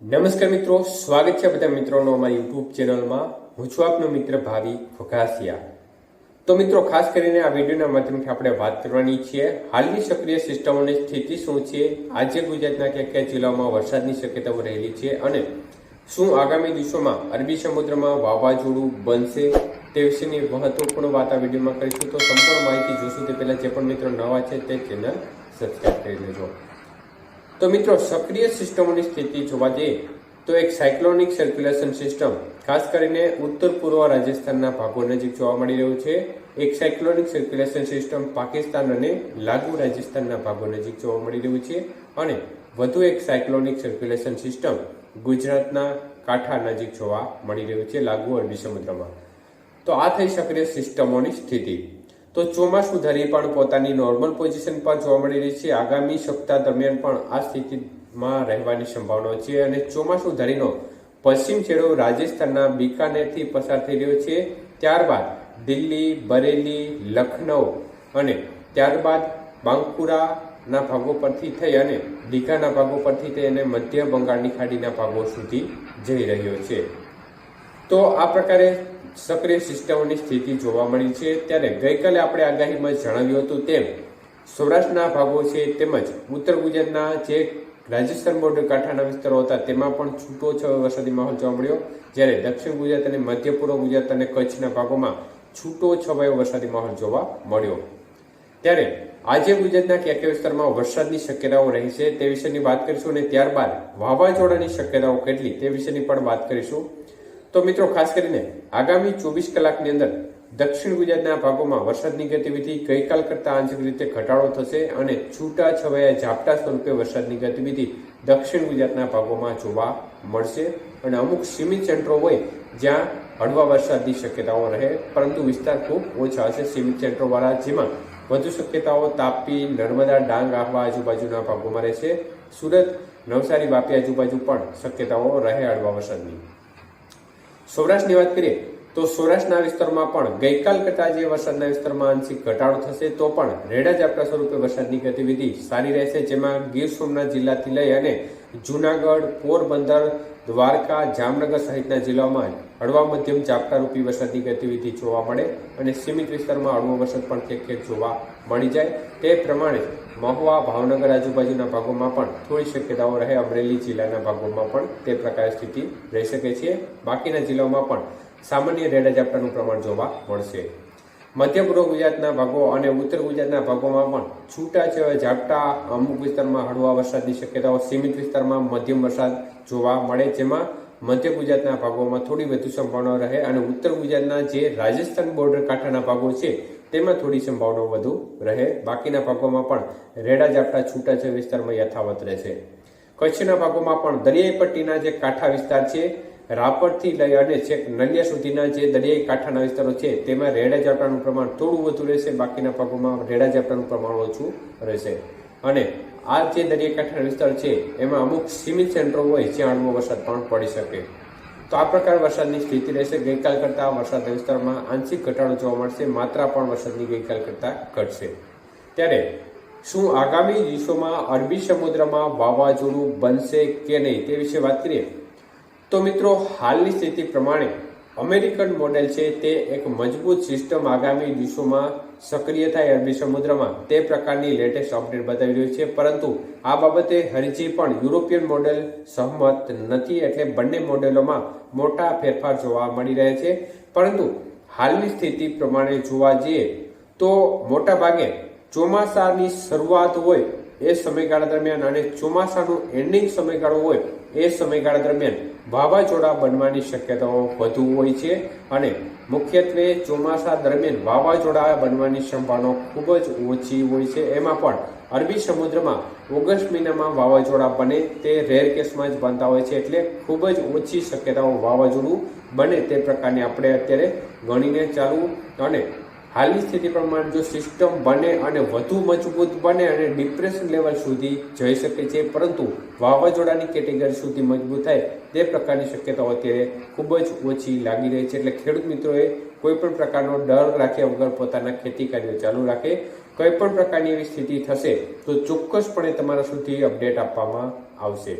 નમસ્કાર મિત્રો, સ્વાગત છે બધા મિત્રોનો અમારી યુટ્યુબ ચેનલમાં. હું છું આપનો મિત્ર ભાવિ ખોખાસિયા તો મિત્રો, ખાસ કરીને આ વિડીયોના માધ્યમથી આપણે વાત કરવાની છીએ. હાલની સક્રિય સિસ્ટમોની સ્થિતિ શું છે? આજે ગુજરાતના કયા કયા જિલ્લાઓમાં વરસાદની શક્યતાઓ રહેલી છે અને શું આગામી દિવસોમાં અરબી સમુદ્રમાં વાવાઝોડું બનશે તે વિશેની મહત્વપૂર્ણ વાત આ વિડીયોમાં કરીશું. તો સંપૂર્ણ માહિતી જોશું તે પહેલાં જે પણ મિત્રો નવા છે તે ચેનલ સબસ્ક્રાઈબ કરી લેજો તો મિત્રો, સક્રિય સિસ્ટમોની સ્થિતિ જોવા જઈએ તો એક સાયક્લોનિક સર્ક્યુલેશન સિસ્ટમ, ખાસ કરીને ઉત્તર પૂર્વ રાજસ્થાનના ભાગો નજીક જોવા મળી રહ્યું છે. એક સાયક્લોનિક સર્ક્યુલેશન સિસ્ટમ પાકિસ્તાન અને લાગુ રાજસ્થાનના ભાગો નજીક જોવા મળી રહ્યું છે અને વધુ એક સાયક્લોનિક સર્ક્યુલેશન સિસ્ટમ ગુજરાતના કાંઠા નજીક જોવા મળી રહ્યું છે, લાગુ અરબી સમુદ્રમાં. તો આ થઈ સક્રિય સિસ્ટમોની સ્થિતિ. તો ચોમાસું ધરી પણ પોતાની નોર્મલ પોઝિશન પર જોવા મળી રહી છે. આગામી સપ્તાહ દરમિયાન પણ આ સ્થિતિમાં રહેવાની સંભાવના છે અને ચોમાસું ધરીનો પશ્ચિમ છેડો રાજસ્થાનના બિકાનેરથી પસાર થઈ રહ્યો છે. ત્યારબાદ દિલ્હી, બરેલી લખનઉ અને ત્યારબાદ બાંકુરાના ભાગો પરથી થઈ અને દીઘાના ભાગો પરથી થઈ અને મધ્ય બંગાળની ખાડીના ભાગો સુધી જઈ રહ્યો છે. તો આ પ્રકારે સક્રિય સિસ્ટમોની સ્થિતિ જોવા મળી છે. ત્યારે ગઈકાલે આપણે આગાહીમાં જણાવ્યું હતું તેમ, સૌરાષ્ટ્રના ભાગો છે તેમજ ઉત્તર ગુજરાતના જે રાજસ્થાન બોર્ડર કાંઠાના વિસ્તારો હતા તેમાં પણ છૂટો છ વરસાદી માહોલ જોવા મળ્યો. જ્યારે દક્ષિણ ગુજરાત અને મધ્ય પૂર્વ ગુજરાત અને કચ્છના ભાગોમાં છૂટો છવાયો વરસાદી માહોલ જોવા મળ્યો. ત્યારે આજે ગુજરાતના ક્યાં ક્યાં વિસ્તારમાં વરસાદની શક્યતાઓ રહી છે તે વિશેની વાત કરીશું અને ત્યારબાદ વાવાઝોડાની શક્યતાઓ કેટલી તે વિશેની પણ વાત કરીશું. તો મિત્રો, ખાસ કરીને આગામી ચોવીસ કલાકની અંદર દક્ષિણ ગુજરાતના ભાગોમાં વરસાદની ગતિવિધિ ગઈકાલ કરતા આંશિક રીતે ઘટાડો થશે અને છૂટા છવાયા ઝાપટા સ્વરૂપે વરસાદની ગતિવિધિ દક્ષિણ ગુજરાતના ભાગોમાં જોવા મળશે. અને અમુક સીમિત સેન્ટરો હોય જ્યાં હળવા વરસાદની શક્યતાઓ રહે, પરંતુ વિસ્તાર ખૂબ ઓછા હશે સીમિત સેન્ટરોવાળા, જેમાં વધુ શક્યતાઓ તાપી, નર્મદા, ડાંગ, આહવા આજુબાજુના ભાગોમાં રહેશે. સુરત, નવસારી, વાપી આજુબાજુ પણ શક્યતાઓ રહે હળવા વરસાદની. સૌરાષ્ટ્રની વાત કરીએ, તો સૌરાષ્ટ્રના વિસ્તારમાં પણ ગઈકાલ કરતા જે વરસાદના વિસ્તારમાં આંશિક ઘટાડો થશે, તો પણ રેડા ઝાપટા સ્વરૂપે વરસાદની ગતિવિધિ સારી રહેશે, જેમાં ગીર સોમનાથ જિલ્લાથી લઈ અને જુનાગઢ, પોરબંદર, દ્વારકા, જામનગર સહિતના જિલ્લાઓમાં હળવા મધ્યમ ઝાપટારૂપી વરસાદની ગતિવિધિ જોવા મળે અને સીમિત વિસ્તારમાં હળવો વરસાદ પણ ક્યાંક ક્યાંક જોવા મળી જાય. તે પ્રમાણે મહુવા, ભાવનગર આજુબાજુના ભાગોમાં પણ થોડી શક્યતાઓ રહે. અમરેલી જિલ્લાના ભાગોમાં પણ તે પ્રકારે સ્થિતિ રહી શકે છે. બાકીના જિલ્લાઓમાં પણ સામાન્ય રેડા ઝાપટાનું પ્રમાણ જોવા મળશે. મધ્ય પૂર્વ ગુજરાતના ભાગો અને ઉત્તર ગુજરાતના ભાગોમાં પણ છૂટા છવાયા ઝાપટા, અમુક વિસ્તારમાં હળવા વરસાદની શક્યતાઓ, સીમિત વિસ્તારમાં મધ્યમ વરસાદ જોવા મળે, જેમાં મધ્ય ગુજરાતના ભાગોમાં થોડી વધુ સંભાવના રહે અને ઉત્તર ગુજરાતના જે રાજસ્થાન બોર્ડર કાંઠાના ભાગો છે, તેમાં થોડી સંભાવનાઓ વધુ રહે. બાકીના ભાગોમાં પણ રેડા ઝાપટા છૂટાછવાયા વિસ્તારમાં યથાવત રહેશે. કચ્છના ભાગોમાં પણ દરિયાઈ પટ્ટીના જે કાંઠા વિસ્તાર છે રાપરથી લઈ અને છેક નલિયા સુધીના જે દરિયાઈ કાંઠાના વિસ્તારો છે, તેમાં રેડા ઝાપટાનું પ્રમાણ થોડું વધુ રહેશે, બાકીના ભાગોમાં રેડા ઝાપટાનું પ્રમાણ ઓછું રહેશે. અને આ જે દરિયાઈ કાંઠાના વિસ્તાર છે, એમાં અમુક સીમિત સેન્ટરો હોય જ્યાં હળવો વરસાદ પણ પડી શકે. તો આ પ્રકાર વરસાદની સ્થિતિ રહેશે. ગઈકાલ કરતાં વરસાદના વિસ્તારમાં આંશિક ઘટાડો જોવા મળશે, માત્રા પણ વરસાદની ગઈકાલ કરતાં ઘટશે. ત્યારે શું આગામી દિવસોમાં અરબી સમુદ્રમાં વાવાઝોડું બનશે કે નહીં તે વિશે વાત કરીએ? તો મિત્રો, હાલની સ્થિતિ પ્રમાણે અમેરિકન મોડેલ છે તે એક મજબૂત સિસ્ટમ આગામી દિવસોમાં સક્રિય થાય અરબી સમુદ્રમાં. તે પ્રકારની લેટેસ્ટ અપડેટ બતાવી રહ્યું છે. પરંતુ આ બાબતે હજી પણ યુરોપિયન મોડેલ સહમત નથી એટલે બંને મોડેલોમાં મોટા ફેરફાર જોવા મળી રહ્યા છે. પરંતુ હાલની સ્થિતિ પ્રમાણે જોવા જઈએ તો મોટા ભાગે ચોમાસાની શરૂઆત હોય એ સમયગાળા દરમિયાન અને ચોમાસાનું એન્ડિંગ સમયગાળો હોય એ સમયગાળા દરમિયાન વાવાઝોડા બનવાની શક્યતાઓ વધુ હોય છે અને મુખ્યત્વે ચોમાસા દરમિયાન વાવાઝોડા બનવાની સંભાવના ખૂબ જ ઓછી હોય છે. એમાં પણ અરબી સમુદ્રમાં ઓગસ્ટ મહિનામાં વાવાઝોડા બને તે રેર કેસમાં જ બનતા હોય છે એટલે ખૂબ જ ઓછી શક્યતાઓ વાવાઝોડું બને તે પ્રકારની આપણે અત્યારે ગણીને ચાલવું અને હાલની સ્થિતિ પ્રમાણે જો સિસ્ટમ બને અને વધુ મજબૂત બને અને ડિપ્રેશન લેવલ સુધી જઈ શકે છે, પરંતુ વાવાઝોડાની કેટેગરી સુધી મજબૂત થાય, તે પ્રકારની શક્યતાઓ અત્યારે ખૂબ જ ઓછી લાગી રહી છે. એટલે ખેડૂત મિત્રોએ કોઈ પણ પ્રકારનો ડર રાખ્યા વગર પોતાના ખેતી કાર્યો ચાલુ રાખે. કોઈ પણ પ્રકારની એવી સ્થિતિ થશે તો ચોક્કસપણે તમારા સુધી અપડેટ આપવામાં આવશે.